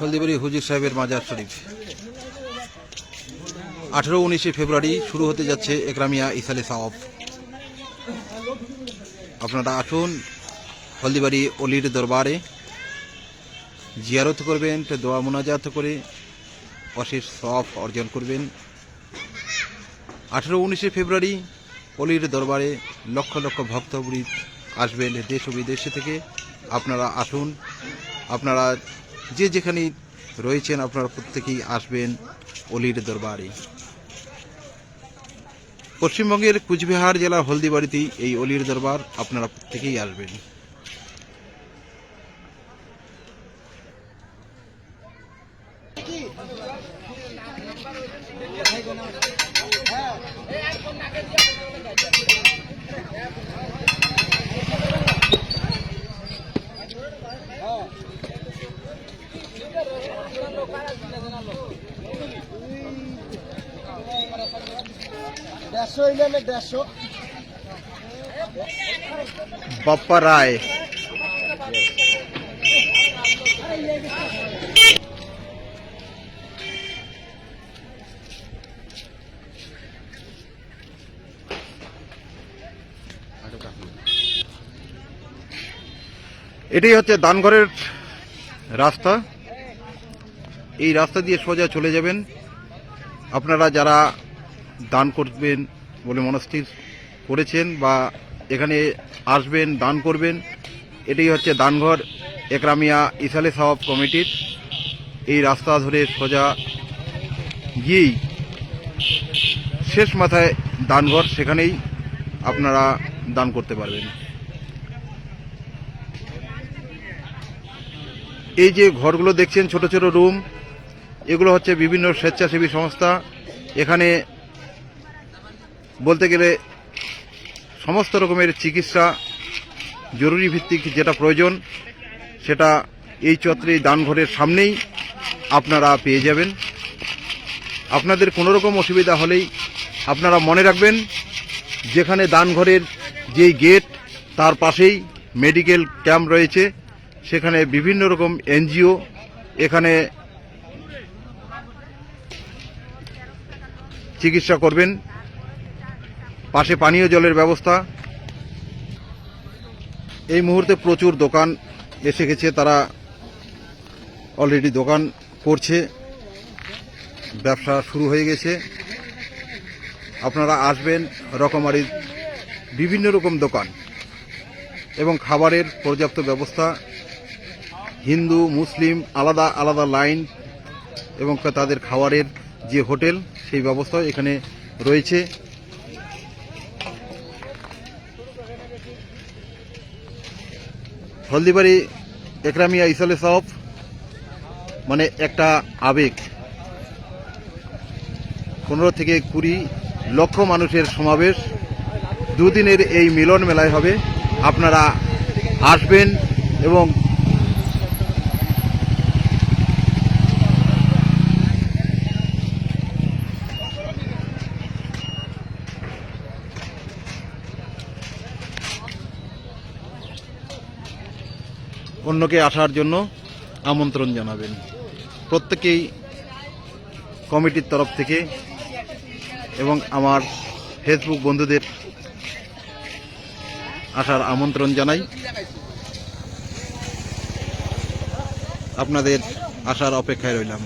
হলদিবাড়ি হুজুর সাহেবের মাজার শরীফ। আঠেরো উনিশে ফেব্রুয়ারি শুরু হতে যাচ্ছে একরামিয়া ইসালে সাওয়াব। আপনারা আসুন হলদিবাড়ি অলির দরবারে, জিয়ারত করবেন, দোয়া মোনাজাত করে অশেষ সফ অর্জন করবেন। আঠেরো উনিশে ফেব্রুয়ারি অলির দরবারে লক্ষ লক্ষ ভক্তবৃত আসবেন দেশ ও বিদেশে থেকে। আপনারা আসুন, আপনারা যে যেখানে রয়েছেন আপনারা প্রত্যেকেই আসবেন অলির দরবারে। পশ্চিমবঙ্গের কুচবিহার জেলার হলদিবাড়িতেই এই অলির দরবার আপনারা প্রত্যেকেই আসবেন। বাপ্পা রায়। এটাই হচ্ছে দানঘরের রাস্তা। এই রাস্তা দিয়ে সোজা চলে যাবেন। আপনারা যারা দান করবেন বলে মনস্থির করেছেন বা এখানে আসবেন, দান করবেন, এটাই হচ্ছে দানঘর। একরামিয়া ইসালে সাওয়াব কমিটির এই রাস্তা ধরে সোজা গিয়েই শেষ মাথায় দানঘর, সেখানেই আপনারা দান করতে পারবেন। এই যে ঘরগুলো দেখছেন, ছোট ছোট রুম এগুলো হচ্ছে বিভিন্ন স্বেচ্ছাসেবী সংস্থা। এখানে বলতে গেলে সমস্ত রকমের চিকিৎসা জরুরি ভিত্তিক যেটা প্রয়োজন, সেটা এই চত্রে দানঘরের সামনেই আপনারা পেয়ে যাবেন। আপনাদের কোনো রকম অসুবিধা হলেই আপনারা মনে রাখবেন, যেখানে দানঘরের যেই গেট, তার পাশেই মেডিকেল ক্যাম্প রয়েছে। সেখানে বিভিন্ন রকম এনজিও, এখানে চিকিৎসা করবেন। পাশে পানীয় জলের ব্যবস্থা। এই মুহূর্তে প্রচুর দোকান এসে গেছে, তারা অলরেডি দোকান করছে। ব্যবসা শুরু হয়ে গেছে। আপনারা আসবেন রকমারির বিভিন্ন রকম দোকান এবং খাবারের পর্যাপ্ত ব্যবস্থা। হিন্দু, মুসলিম, আলাদা আলাদা লাইন এবং তাদের খাবারের যে হোটেল সেই ব্যবস্থা এখানে রয়েছে। হলদিবাড়ি একরামিয়া ইসালে সাহব মানে একটা আবেগ। পনেরো থেকে কুড়ি লক্ষ মানুষের সমাবেশ। দুদিনের এই মিলন মেলায় হবে। আপনারা আসবেন এবং অন্যকে আসার জন্য আমন্ত্রণ জানাবেন। প্রত্যেকেই কমিটির তরফ থেকে এবং আমার ফেসবুক বন্ধুদের আসার আমন্ত্রণ জানাই। আপনাদের আসার অপেক্ষায় রইলাম।